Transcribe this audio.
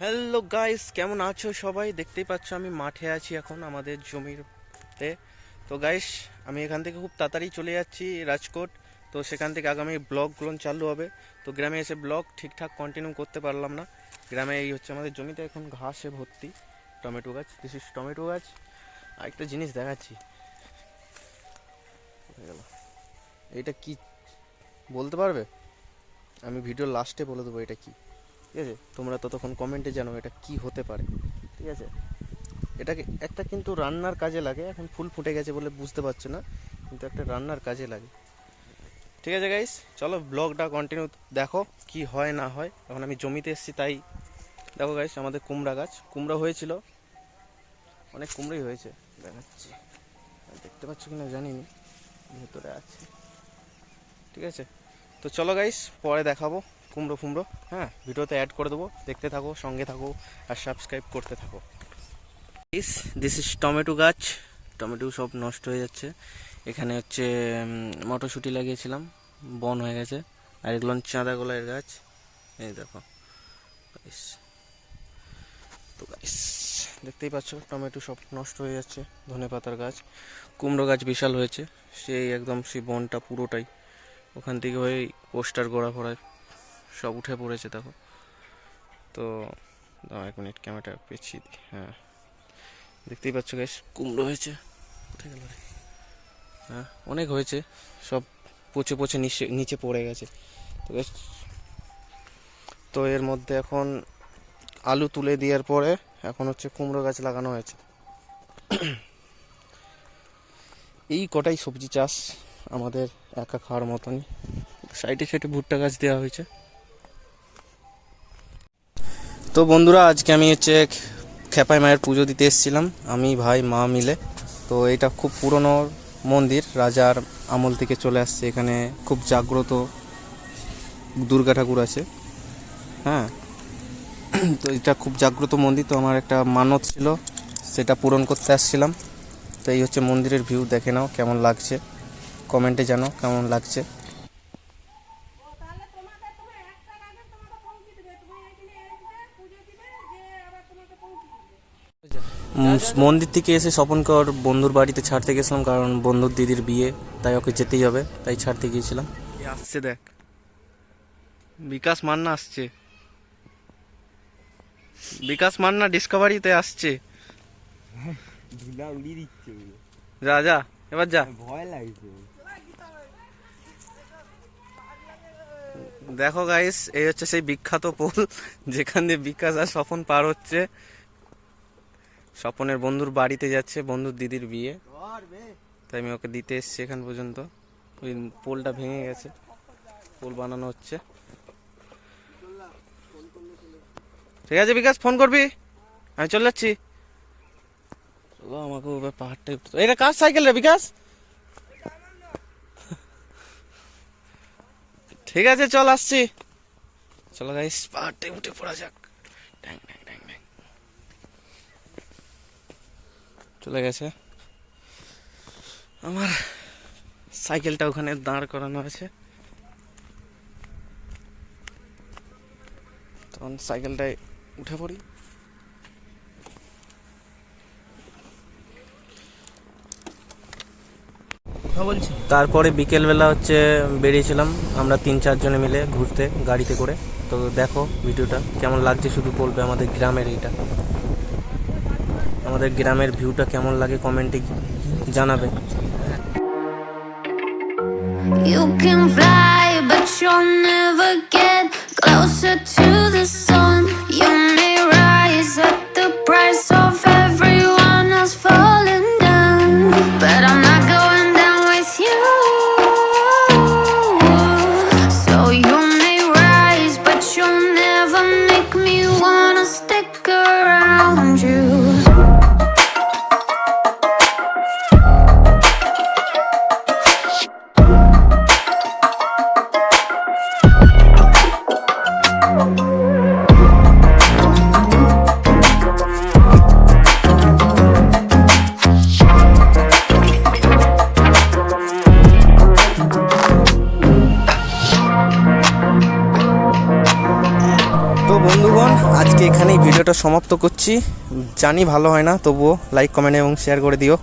Hello guys কেমন আছো সবাই? দেখতেই পাচ্ছ আমি মাঠে আছি এখন আমাদের জমিতে। তো গাইস আমি এখান থেকে খুব তাড়াতাড়ি চলে যাচ্ছি রাজকোট। তো, সেখান থেকে আগামী ব্লগগুলো চালু হবে। তো, গ্রামে এসে ব্লগ ঠিকঠাক কন্টিনিউ করতে পারলাম না। গ্রামে এই হচ্ছে আমাদের জমিতে এখন ঘাসে ভর্তি টমেটো গাছ। দিস ইস টমেটো গাছ। আর একটা জিনিস দেখাচ্ছি। এটা কি? বলতে পারবে? আমি ভিডিও লাস্টে বলে দেবো এটা কি। ঠিক আছে? তোমরা ততক্ষণ কমেন্টে জানো এটা কি হতে পারে। ঠিক আছে? এটাকে, একটা কিন্তু রান্নার কাজে লাগে, এখন ফুল ফুটে গেছে বলে বুঝতে পারছ না, কিন্তু একটা রান্নার কাজে লাগে। ঠিক আছে গাইস চলো ব্লগটা কন্টিনিউ দেখো কি হয় না হয়। এখন আমি জমিতে এসেছি, তাই দেখো গাইস আমাদের কুমড়া গাছ। কুমড়া হয়েছিল। অনেক কুমড়োই হয়েছে। দেখাচ্ছি। দেখতে পাচ্ছ কিনা জানি না ভেতরে আছে। ঠিক আছে? তো চলো গাইস পরে দেখাবো। কুমড়ো ফুমড়ো হ্যাঁ ভিডিওতে অ্যাড করে দেবো। দেখতে থাকো, সঙ্গে থাকো, আর সাবস্ক্রাইব করতে থাকো। দিস দিস ইজ টমেটো গাছ। টমেটো সব নষ্ট হয়ে যাচ্ছে। এখানে হচ্ছে মটরশুঁটি লাগিয়েছিলাম। বন হয়ে গেছে। আর এগুলো চাঁদা গোলাইয়ের গাছ। এই দেখো। গাইস তো গাইস দেখতেই পাচ্ছ টমেটো সব নষ্ট হয়ে যাচ্ছে। ধনে পাতার গাছ। কুমড়ো গাছ বিশাল হয়েছে। সেই একদম সেই বনটা পুরোটাই। ওখান থেকে হয়ে পোস্টার গোড়া ফোড়ায় সব উঠে পড়েছে দেখো। তো এক মিনিট ক্যামেরাটা পেছিয়ে দিই হ্যাঁ। দেখতেই পাচ্ছ গ্যাস কুমড়ো হয়েছে। হ্যাঁ অনেক হয়েছে সব পচে পচে নিচে নিচে পড়ে গেছে। তো guys, তো এর মধ্যে এখন আলু তুলে দেওয়ার পরে এখন হচ্ছে কুমড়ো গাছ লাগানো হয়েছে। এই কটাই সবজি চাষ আমাদের একা খাওয়ার মতনই। সাইডে সাইডে ভুট্টা গাছ দেওয়া হয়েছে। তো বন্ধুরা, আজকে আমি হচ্ছে খেপাই মায়ের পুজো দিতে এসেছিলাম, আমি, ভাই, মা মিলে। তো এটা খুব পুরনো মন্দির, রাজার আমল থেকে চলে আসছে, এখানে খুব জাগ্রত দুর্গা ঠাকুর আছে। হ্যাঁ তো এটা খুব জাগ্রত মন্দির, তো আমার একটা মানত ছিল, সেটা পূরণ করতে আসছিলাম। তো এই হচ্ছে মন্দিরের ভিউ, দেখে নাও কেমন লাগছে। কমেন্টে জানো কেমন লাগছে তাহলে তোমাদের তোমার একটা কাজে তোমাকে পৌঁছে দিবে তুমি এখানে আসবে পুজো দিবে যে আবার তোমাকে পৌঁছে দিবে উম, মন্দির থেকে এসে স্বপনকর বন্ধুর বাড়িতে ছাড়তে গেছিলাম, কারণ বন্ধুর দিদির বিয়ে, তাই ওকে যেতেই হবে, তাই ছাড়তে গিয়েছিলাম। আসছে দেখ। বিকাশ মান্না আসছে। বিকাশ মান্না ডিসকভারিতে আসছে। যা যা এবার যা। ভয় লাগছে দেখো গাইস এই হচ্ছে সেই বিখ্যাত পোল যেখান দিয়ে বিকাশ আর স্বপন পার হচ্ছে। স্বপনের বন্ধুর বাড়িতে যাচ্ছে, বন্ধুর দিদির বিয়ে। তাই আমি ওকে দিতে এসেছি এখান পর্যন্ত। ওই পোলটা ভেঙে গেছে। পোল বানানো হচ্ছে। ঠিক আছে বিকাশ, ফোন করবি? আমি চলে যাচ্ছি। আমাকে পাহাড়টা এটা কার সাইকেল রে বিকাশ? ঠিক আছে, চল আসছি। চলো গাইস পাহাড়টা উঠে পড়া যাক। ট্যাং ট্যাং চলে গেছে। আমার সাইকেলটা ওখানে দাঁড় করানো আছে। তখন সাইকেলটায় উঠে পড়ি। তারপরে বিকেলবেলা হচ্ছে বেরিয়েছিলাম আমরা তিন চারজনে মিলে ঘুরতে গাড়িতে করে। তো দেখো ভিডিওটা কেমন লাগছে শুধু বলবে আমাদের গ্রামের এইটা। আমাদের গ্রামের ভিউটা কেমন লাগে কমেন্টে জানাবে You can fly, but you'll never get closer to the sun. বন্ধুগণ, আজকে এখানেই ভিডিওটা সমাপ্ত করছি। জানি ভালো হয় না, তবুও লাইক কমেন্ট এবং শেয়ার করে দিও।